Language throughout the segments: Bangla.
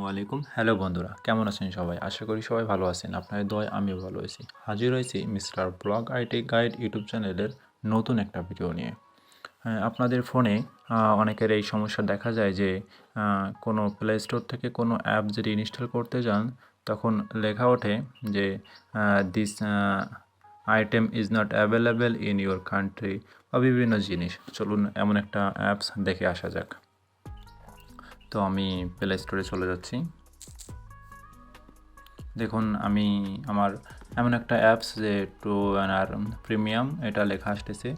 আসসালামু আলাইকুম। হ্যালো বন্ধুরা কেমন আছেন সবাই? আশা করি সবাই ভালো আছেন। আপনাদের দয় আমিও ভালো আছি। হাজির হয়েছি mister blog IT guide YouTube চ্যানেলের নতুন একটা ভিডিও নিয়ে। হ্যাঁ, আপনাদের ফোনে অনেকের এই সমস্যা দেখা যায় যে কোনো প্লে স্টোর থেকে কোনো অ্যাপ যদি ইনস্টল করতে যান তখন লেখা ওঠে যে this item is not available in your country বা বিভিন্ন জিনিস। চলুন এমন একটা অ্যাপস দেখে আসা যাক। তো আমি প্লে স্টোরে চলে যাচ্ছি। দেখুন, আমি আমার এমন একটা অ্যাপস যে টু আর প্রিমিয়াম এটা লেখা আসতেছে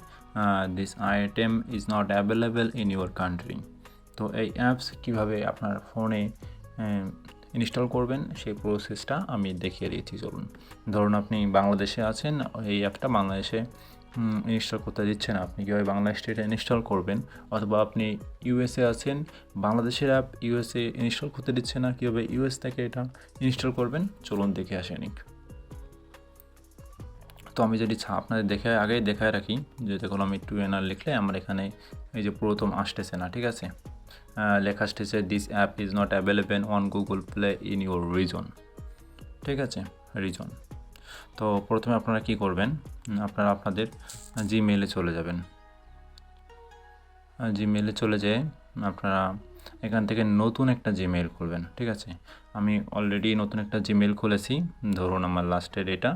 this item is not available in your country তো এই অ্যাপস কীভাবে আপনার ফোনে ইনস্টল করবেন, সেই প্রসেসটা আমি দেখিয়ে দিয়েছি চলুন। ধরুন, আপনি বাংলাদেশে আছেন, এই অ্যাপটা বাংলাদেশে ইনস্টল করতে দিচ্ছে না আপনি। কীভাবে বাংলা স্টেটে ইনস্টল করবেন? অথবা আপনি ইউএসএ আছেন, বাংলাদেশের অ্যাপ ইউএসএ ইনস্টল করতে দিচ্ছে না, কীভাবে ইউএস থেকে এটা ইনস্টল করবেন? চলুন দেখে আসেনিক তো আমি যদি আপনাদের দেখে আগে দেখায় রাখি, যে দেখুন আমি টু এনার লিখলে আমার এখানে এই যে প্রথম আসতেছে না, ঠিক আছে? লেখা আসতেছে this app is not available on Google Play in your region ঠিক আছে? রিজন তো প্রথমে আপনারা কি করবেন? আপনারা আপনাদের জিমেইলে চলে যাবেন। জিমেইলে চলে যেয়ে আপনারা এখান থেকে নতুন একটা জিমেইল খুলবেন, ঠিক আছে? আমি অলরেডি নতুন একটা জিমেইল খুলেছি। ধরুন আমার লাস্টের এটা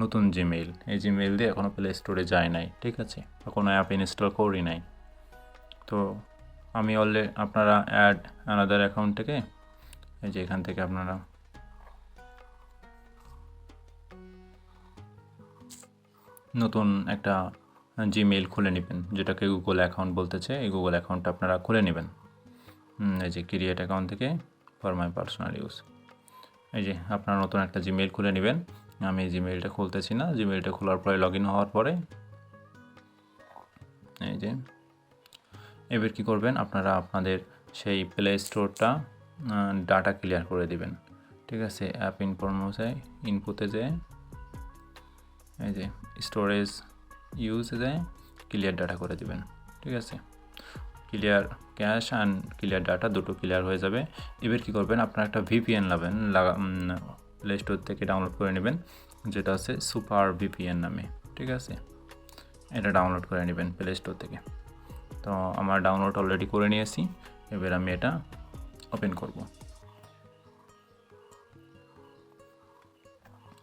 নতুন জিমেইল এই জিমেইল দিয়ে এখনও প্লে স্টোরে যায় নাই, ঠিক আছে? কোনো অ্যাপ ইনস্টল করি নাই। তো আমি অলরেডি আপনারা অ্যাড আনাদার অ্যাকাউন্ট থেকে এই যে এখান থেকে আপনারা নতুন একটা জিমেইল খুলে নেবেন, যেটাকে গুগল অ্যাকাউন্ট বলতেছে। এই গুগল অ্যাকাউন্টটা আপনারা খুলে নেবেন। এই যে ক্রিয়েট অ্যাকাউন্ট থেকে ফর মাই পার্সোনাল ইউজ এই যে আপনারা নতুন একটা জিমেইল খুলে নেবেন। আমি জিমেইলটা খুলতেছি না। জিমেইলটা খোলার পরে লগ ইন হওয়ার পরে এই যে এবার কী করবেন? আপনারা আপনাদের সেই প্লে স্টোরটা ডাটা ক্লিয়ার করে দিবেন। ঠিক আছে? অ্যাপ ইনফরমেশে ইনপুটে যে এই যে স্টোরেজ ইউজে যায় ক্লিয়ার ডাটা করে দিবেন, ঠিক আছে? Clear cache and clear data দুটো ক্লিয়ার হয়ে যাবে। এবার কী করবেন, আপনারা একটা ভিপিএন লাবেন, লাগা প্লে স্টোর থেকে ডাউনলোড করে নেবেন, যেটা আছে সুপার ভিপিএন নামে, ঠিক আছে? এটা ডাউনলোড করে নেবেন প্লে স্টোর থেকে। তো আমার ডাউনলোড অলরেডি করে নিয়েছি, এবার আমি এটা ওপেন করব।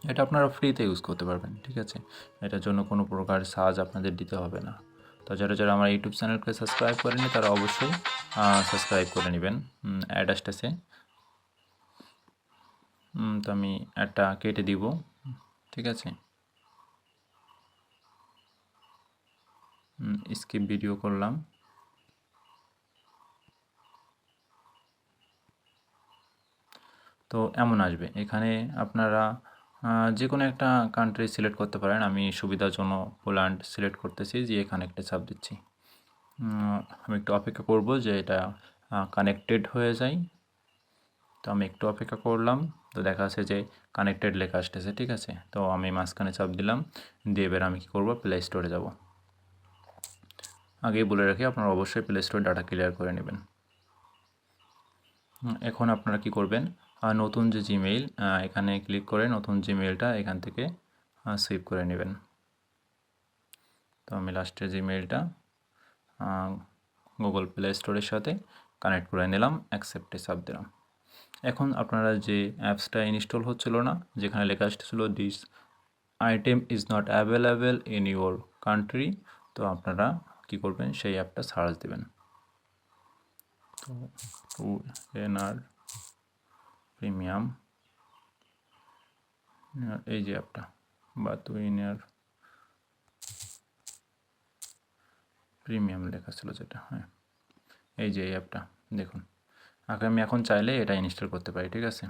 এটা আপনারা ফ্রিতে ইউজ করতে পারবেন, ঠিক আছে? এটার জন্য কোনো প্রকার সাজ আপনাদের দিতে হবে না। তো যারা যারা আমার ইউটিউব চ্যানেলকে সাবস্ক্রাইব করেনি তারা অবশ্যই সাবস্ক্রাইব করে নেবেন। অ্যাড আসতেছে। তো আমি একটা কেটে দিব, ঠিক আছে? স্কিপ ভিডিও করলাম। তো এমন আসবে। এখানে আপনারা যে কোনো একটা কান্ট্রি সিলেক্ট করতে পারেন। আমি সুবিধার জন্য পোল্যান্ড সিলেক্ট করতেছি যে এখানে একটা চাপ দিচ্ছি। আমি একটু অপেক্ষা করব যে এটা কানেক্টেড হয়ে যায়। তো আমি একটু অপেক্ষা করলাম, তো দেখা যাচ্ছে যে কানেক্টেড লেখা আসতেছে, ঠিক আছে? তো আমি মাঝখানে চাপ দিলাম, দিয়ে এবার আমি কী করব? প্লে স্টোরে যাব। আগেই বলে রাখি, আপনারা অবশ্যই প্লে স্টোরে ডাটা ক্লিয়ার করে নেবেন। এখন আপনারা কি করবেন? নতুন যে জিমেইল এখানে ক্লিক করে নতুন জিমেইলটা এখান থেকে সেভ করে নেবেন। তো আমি লাস্টের জিমেইলটা গুগল প্লে স্টোরের সাথে কানেক্ট করে নিলাম অ্যাকসেপ্টে চাপ দিলাম। এখন আপনারা যে অ্যাপসটা ইনস্টল হচ্ছিল না, যেখানে লেখা আসতেছিল this item is not available in your country তো আপনারা কি করবেন, সেই অ্যাপটা সার্চ দেবেন। তো টু এনআর প্রিমিয়াম। এই যে অ্যাপটা বা টু ইনার প্রিমিয়াম লেখা ছিল যেটা হ্যাঁ। এই যে এই অ্যাপটা, দেখুন। আমি এখন চাইলে এটা ইনস্টল করতে পারি, ঠিক আছে?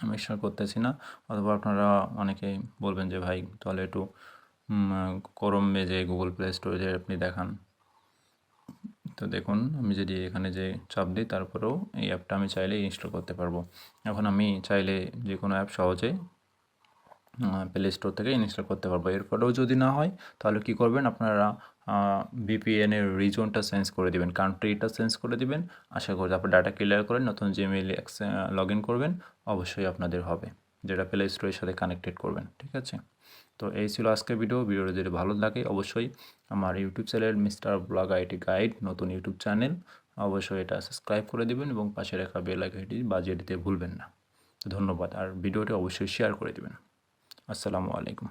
আমি ইনস্টল করতেছি না, অথবা আপনারা অনেকেই বলবেন যে ভাই তাহলে একটু করমে যে গুগল প্লে স্টোরে আপনি দেখান। তো দেখুন, আমি যদি এখানে যে চাপ দিই, তারপরেও এই অ্যাপটা আমি চাইলে ইনস্টল করতে পারব। এখন আমি চাইলে যে কোনো অ্যাপ সহজে প্লে স্টোর থেকে ইনস্টল করতে পারব। এরপরেও যদি না হয়, তাহলে কি করবেন? আপনারা ভিপিএনের রিজনটা চেঞ্জ করে দিবেন কান্ট্রিটা চেঞ্জ করে দিবেন। আশা করি তারপর ডাটা ক্লিয়ার করে নতুন জিমেইল লগ ইন করবেন। অবশ্যই আপনাদের হবে। যেটা প্লে স্টোরের সাথে কানেক্টেড করবেন, ঠিক আছে? তো এই ছিল আজকের ভিডিও ভিডিওটা যদি ভালো লাগে, অবশ্যই আমার YouTube channel mister blog IT guide নতুন ইউটিউব চ্যানেল অবশ্যই এটা সাবস্ক্রাইব করে দেবেন এবং পাশে রাখা বেল আইকনটি বাজিয়ে দিতে ভুলবেন না। ধন্যবাদ। আর ভিডিওটি অবশ্যই শেয়ার করে দেবেন। আসসালামু আলাইকুম।